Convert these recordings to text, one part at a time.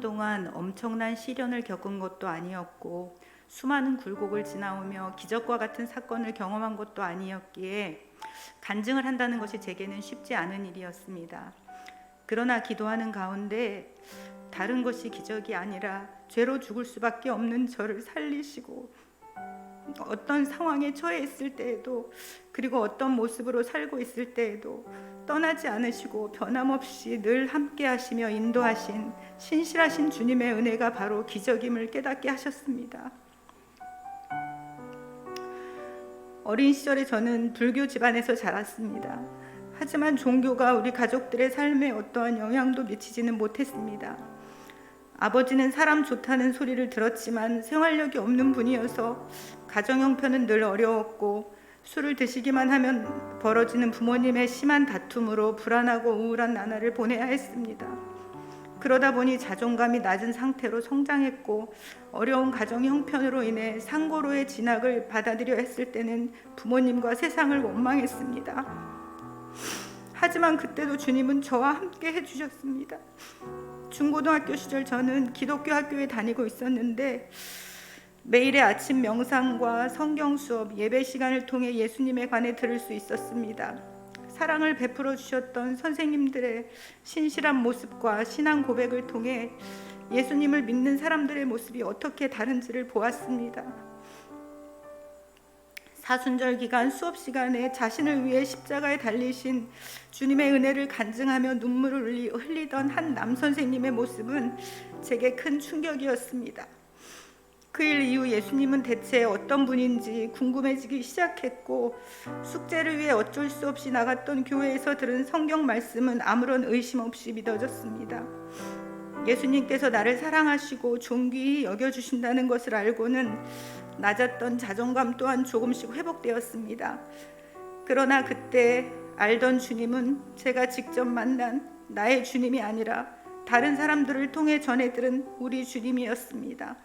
동안 엄청난 시련을 겪은 것도 아니었고 수많은 굴곡을 지나오며 기적과 같은 사건을 경험한 것도 아니었기에 간증을 한다는 것이 제게는 쉽지 않은 일이었습니다. 그러나 기도하는 가운데 다른 것이 기적이 아니라 죄로 죽을 수밖에 없는 저를 살리시고 어떤 상황에 처해 있을 때에도 그리고 어떤 모습으로 살고 있을 때에도 떠나지 않으시고 변함없이 늘 함께 하시며 인도하신 신실하신 주님의 은혜가 바로 기적임을 깨닫게 하셨습니다. 어린 시절에 저는 불교 집안에서 자랐습니다. 하지만 종교가 우리 가족들의 삶에 어떠한 영향도 미치지는 못했습니다. 아버지는 사람 좋다는 소리를 들었지만 생활력이 없는 분이어서 가정 형편은 늘 어려웠고 술을 드시기만 하면 벌어지는 부모님의 심한 다툼으로 불안하고 우울한 나날을 보내야 했습니다. 그러다 보니 자존감이 낮은 상태로 성장했고 어려운 가정 형편으로 인해 상고로의 진학을 받아들여 했을 때는 부모님과 세상을 원망했습니다. 하지만 그때도 주님은 저와 함께 해주셨습니다. 중고등학교 시절 저는 기독교 학교에 다니고 있었는데 매일의 아침 명상과 성경 수업, 예배 시간을 통해 예수님에 관해 들을 수 있었습니다. 사랑을 베풀어 주셨던 선생님들의 신실한 모습과 신앙 고백을 통해 예수님을 믿는 사람들의 모습이 어떻게 다른지를 보았습니다. 사순절 기간 수업 시간에 자신을 위해 십자가에 달리신 주님의 은혜를 간증하며 눈물을 흘리, 흘리던 한 남 선생님의 모습은 제게 큰 충격이었습니다. 그 일 이후 예수님은 대체 어떤 분인지 궁금해지기 시작했고 숙제를 위해 어쩔 수 없이 나갔던 교회에서 들은 성경 말씀은 아무런 의심 없이 믿어졌습니다. 예수님께서 나를 사랑하시고 존귀히 여겨주신다는 것을 알고는 낮았던 자존감 또한 조금씩 회복되었습니다. 그러나 그때 알던 주님은 제가 직접 만난 나의 주님이 아니라 다른 사람들을 통해 전해 들은 우리 주님이었습니다.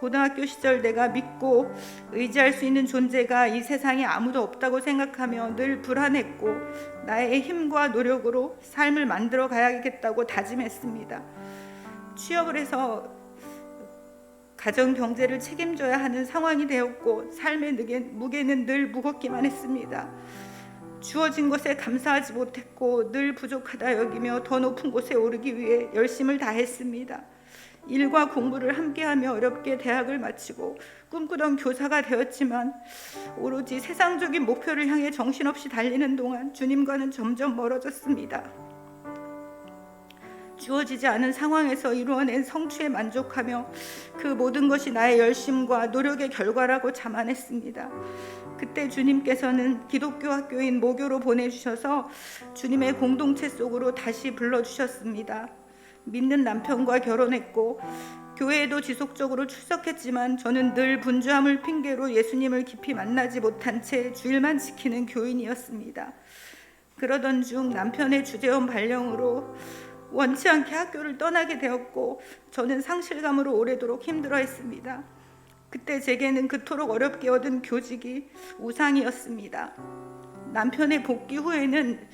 고등학교 시절 내가 믿고 의지할 수 있는 존재가 이 세상에 아무도 없다고 생각하며 늘 불안했고 나의 힘과 노력으로 삶을 만들어 가야겠다고 다짐했습니다. 취업을 해서 가정 경제를 책임져야 하는 상황이 되었고 삶의 무게는 늘 무겁기만 했습니다. 주어진 것에 감사하지 못했고 늘 부족하다 여기며 더 높은 곳에 오르기 위해 열심을 다했습니다. 일과 공부를 함께하며 어렵게 대학을 마치고 꿈꾸던 교사가 되었지만 오로지 세상적인 목표를 향해 정신없이 달리는 동안 주님과는 점점 멀어졌습니다. 주어지지 않은 상황에서 이루어낸 성취에 만족하며 그 모든 것이 나의 열심과 노력의 결과라고 자만했습니다. 그때 주님께서는 기독교 학교인 모교로 보내주셔서 주님의 공동체 속으로 다시 불러주셨습니다. 믿는 남편과 결혼했고 교회에도 지속적으로 출석했지만 저는 늘 분주함을 핑계로 예수님을 깊이 만나지 못한 채 주일만 지키는 교인이었습니다. 그러던 중 남편의 주재원 발령으로 원치 않게 학교를 떠나게 되었고 저는 상실감으로 오래도록 힘들어했습니다. 그때 제게는 그토록 어렵게 얻은 교직이 우상이었습니다. 남편의 복귀 후에는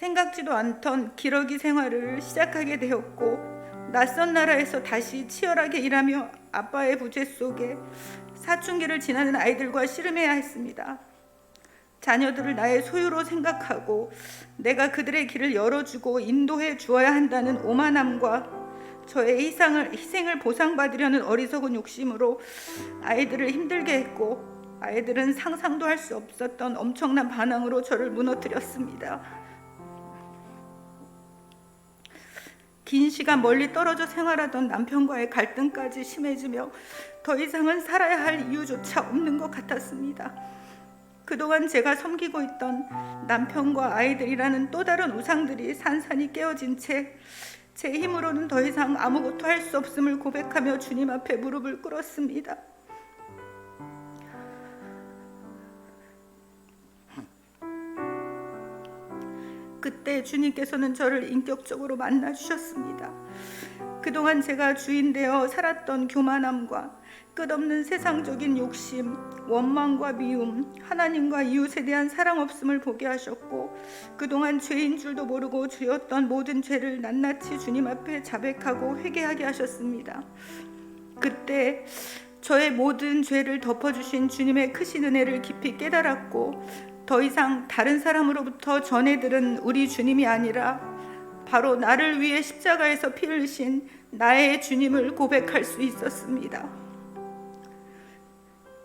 생각지도 않던 기러기 생활을 시작하게 되었고 낯선 나라에서 다시 치열하게 일하며 아빠의 부재 속에 사춘기를 지나는 아이들과 씨름해야 했습니다. 자녀들을 나의 소유로 생각하고 내가 그들의 길을 열어주고 인도해 주어야 한다는 오만함과 저의 희생을, 희생을 보상받으려는 어리석은 욕심으로 아이들을 힘들게 했고 아이들은 상상도 할 수 없었던 엄청난 반항으로 저를 무너뜨렸습니다. 긴 시간 멀리 떨어져 생활하던 남편과의 갈등까지 심해지며 더 이상은 살아야 할 이유조차 없는 것 같았습니다. 그동안 제가 섬기고 있던 남편과 아이들이라는 또 다른 우상들이 산산이 깨어진 채 제 힘으로는 더 이상 아무것도 할 수 없음을 고백하며 주님 앞에 무릎을 꿇었습니다. 그때 주님께서는 저를 인격적으로 만나 주셨습니다. 그동안 제가 주인되어 살았던 교만함과 끝없는 세상적인 욕심, 원망과 미움, 하나님과 이웃에 대한 사랑 없음을 보게 하셨고 그동안 죄인 줄도 모르고 죄었던 모든 죄를 낱낱이 주님 앞에 자백하고 회개하게 하셨습니다. 그때 저의 모든 죄를 덮어주신 주님의 크신 은혜를 깊이 깨달았고 더 이상 다른 사람으로부터 전해 들은 우리 주님이 아니라 바로 나를 위해 십자가에서 피 흘리신 나의 주님을 고백할 수 있었습니다.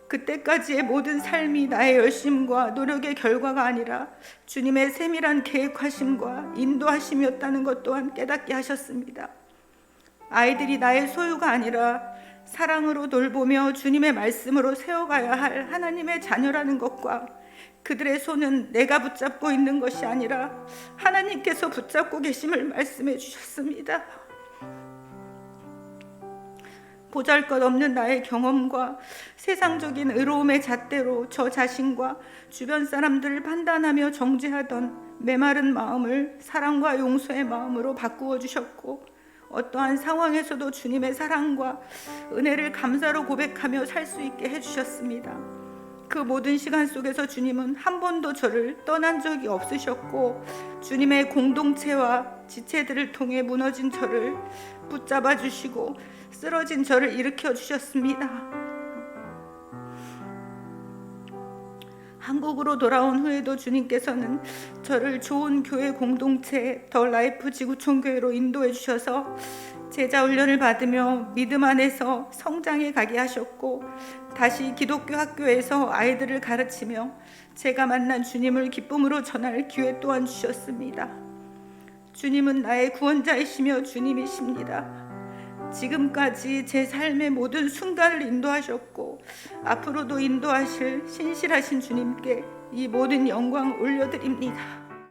그때까지의 모든 삶이 나의 열심과 노력의 결과가 아니라 주님의 세밀한 계획하심과 인도하심이었다는 것 또한 깨닫게 하셨습니다. 아이들이 나의 소유가 아니라 사랑으로 돌보며 주님의 말씀으로 세워가야 할 하나님의 자녀라는 것과 그들의 손은 내가 붙잡고 있는 것이 아니라 하나님께서 붙잡고 계심을 말씀해 주셨습니다. 보잘 것 없는 나의 경험과 세상적인 의로움의 잣대로 저 자신과 주변 사람들을 판단하며 정죄하던 메마른 마음을 사랑과 용서의 마음으로 바꾸어 주셨고 어떠한 상황에서도 주님의 사랑과 은혜를 감사로 고백하며 살 수 있게 해 주셨습니다. 그 모든 시간 속에서 주님은 한 번도 저를 떠난 적이 없으셨고 주님의 공동체와 지체들을 통해 무너진 저를 붙잡아 주시고 쓰러진 저를 일으켜 주셨습니다. 한국으로 돌아온 후에도 주님께서는 저를 좋은 교회 공동체 더 라이프 지구촌 교회로 인도해 주셔서 제자 훈련을 받으며 믿음 안에서 성장해 가게 하셨고 다시 기독교 학교에서 아이들을 가르치며 제가 만난 주님을 기쁨으로 전할 기회 또한 주셨습니다. 주님은 나의 구원자이시며 주님이십니다. 지금까지 제 삶의 모든 순간을 인도하셨고 앞으로도 인도하실 신실하신 주님께 이 모든 영광 올려드립니다.